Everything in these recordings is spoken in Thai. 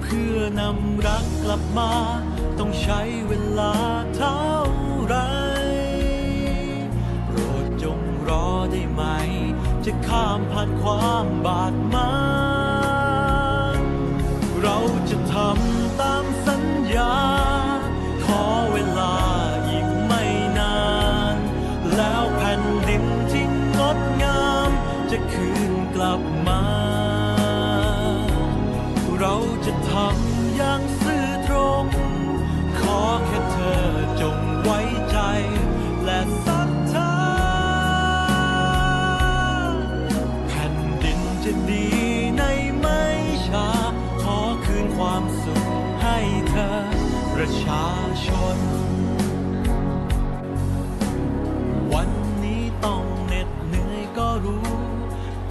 เพื่อนำรักกลับมา ต้องใช้เวลาเท่าไร โปรดจงรอได้ไหม จะข้ามผ่านความบาดหมางเราจะทำตามสัญญา ขอเวลาอีกไม่นาน แล้วแผ่นดินที่งดงาม จะคืนกลับมา เราจะทำอย่างซื่อตรง ขอแค่เธอจงไว้ใจ และศรัทธาแผ่นดินจะดีในไม่ช้า ขอคืนความสุขให้เธอ ประชาชน วันนี้ต้องเหน็ดเหนื่อยก็รู้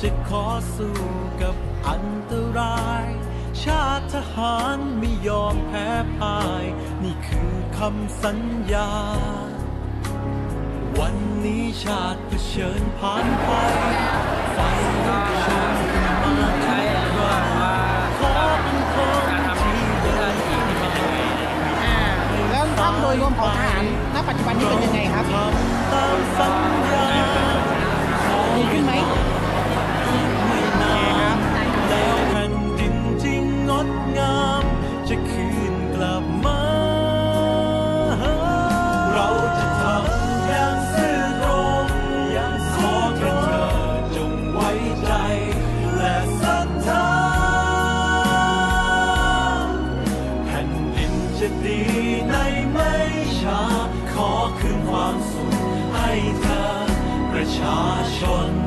จะขอสู้กับอันตราย ชาติทหารไม่ยอมแพ้พ่าย นี่คือคำสัญญา วันนี้ชาติเผชิญผ่านภัยไฟลุกโชนขึ้นมาทุกคราขอเป็นคนที่เดินเข้ามาอ่าแล้วภาพโดยรวมของทหารณปัจจุบันนี้เป็นยังไงครับ ชาชน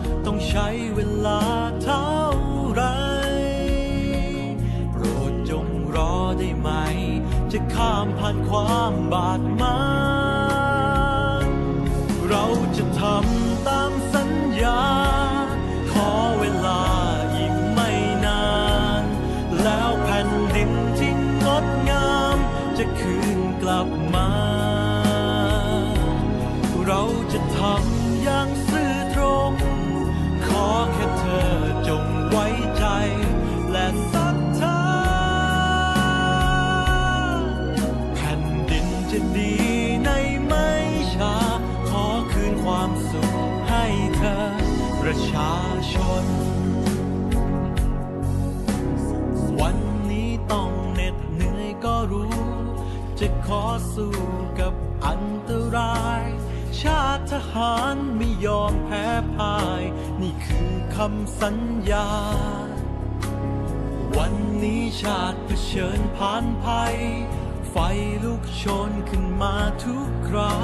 ต้องใช้เวลาเท่าไรโปรดจงรอได้ไหม จะข้ามผ่านความบาดหมาง น วันนี้ต้องเหน็ดเหนื่อยก็รู้ จะขอสู้กับอันตราย ชาติทหารไม่ยอมแพ้พ่าย นี่คือคำสัญญา วันนี้ชาติเผชิญผ่านภัย ไฟลุกโชนขึ้นมาทุกครา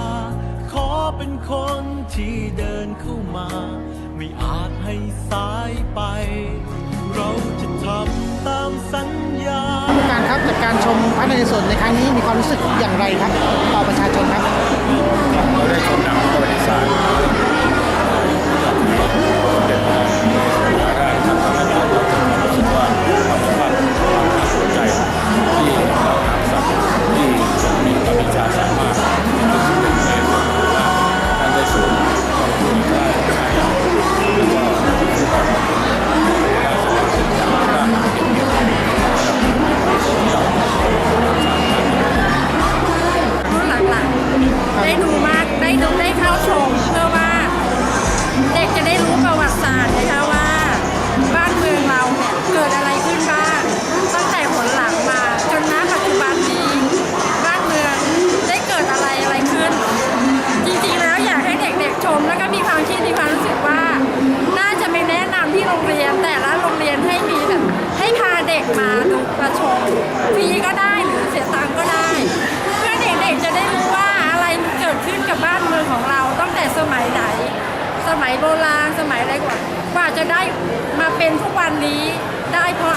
ขอเป็นคนที่เดินเข้ามา ไม่อาจให้สายไป เราจะทำตามสัญญาผู้การครับจากการชมพระนเรศวรในครั้งนี้มีความรู้สึกอย่างไรครับ ต่อประชาชนครับเราได้ชมหนังประวัติศาสตร์ มาดูมาชมฟรีก็ได้หรือเสียตังค์ก็ได้ เพื่อเด็กๆจะได้รู้ว่าอะไรเกิดขึ้นกับบ้านเมืองของเราตั้งแต่สมัยไหน สมัยโบราณสมัยอะไรกว่ากว่าจะได้มาเป็นทุกวันนี้ได้เพราะอ